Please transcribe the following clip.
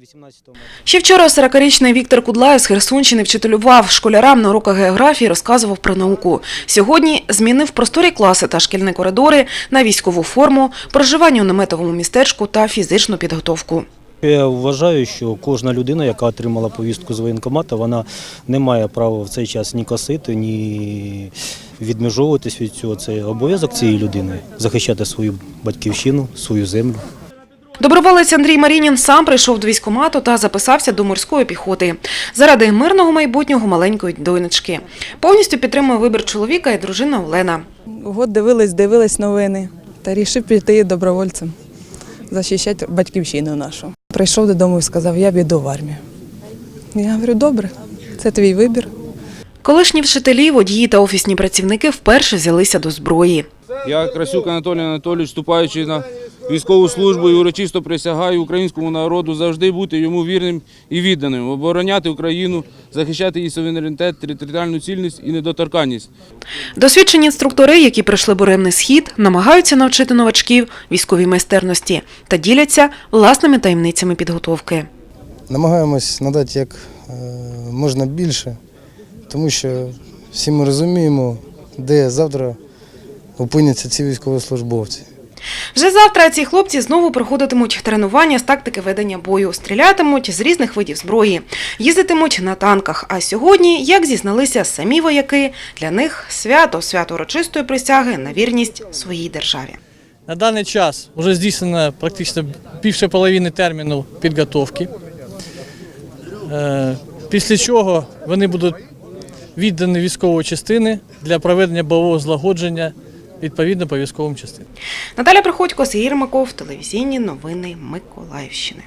18 Ще вчора 40-річний Віктор Кудлаєв з Херсонщини вчителював школярам на уроках географії, розказував про науку. Сьогодні змінив просторі класи та шкільні коридори на військову форму, проживання у наметовому містечку та фізичну підготовку. Я вважаю, що кожна людина, яка отримала повістку з воєнкомату, вона не має права в цей час ні косити, ні відмежовуватись від цього. Це обов'язок цієї людини захищати свою батьківщину, свою землю. Доброволець Андрій Марінін сам прийшов до військкомату та записався до морської піхоти заради мирного майбутнього маленької донечки. Повністю підтримує вибір чоловіка і дружина Олена. Год дивились, дивились новини та рішив піти добровольцем, захищати батьківщину нашу. Прийшов додому і сказав, я піду в армію. Я говорю, добре, це твій вибір. Колишні вчителі, водії та офісні працівники вперше взялися до зброї. Я, Красюк Анатолій Анатолійович, вступаючи на військову службу і урочисто присягаю українському народу завжди бути йому вірним і відданим, обороняти Україну, захищати її суверенітет, територіальну цільність і недоторканність. Досвідчені інструктори, які пройшли буремний схід, намагаються навчити новачків військовій майстерності та діляться власними таємницями підготовки. намагаємось надати як е, можна більше, тому що всі ми розуміємо, де завтра опиняться ці військовослужбовці. Вже завтра ці хлопці знову проходитимуть тренування з тактики ведення бою, стрілятимуть з різних видів зброї, їздитимуть на танках. А сьогодні, як зізналися самі вояки, для них свято свято урочистої присяги на вірність своїй державі. На даний час вже здійснено практично більше половини терміну підготовки. Е, Після чого вони будуть віддані військової частини для проведення бойового злагодження відповідно по частинам. Наталя Приходько, Сергій Ромаков, телевізійні новини Миколаївщини.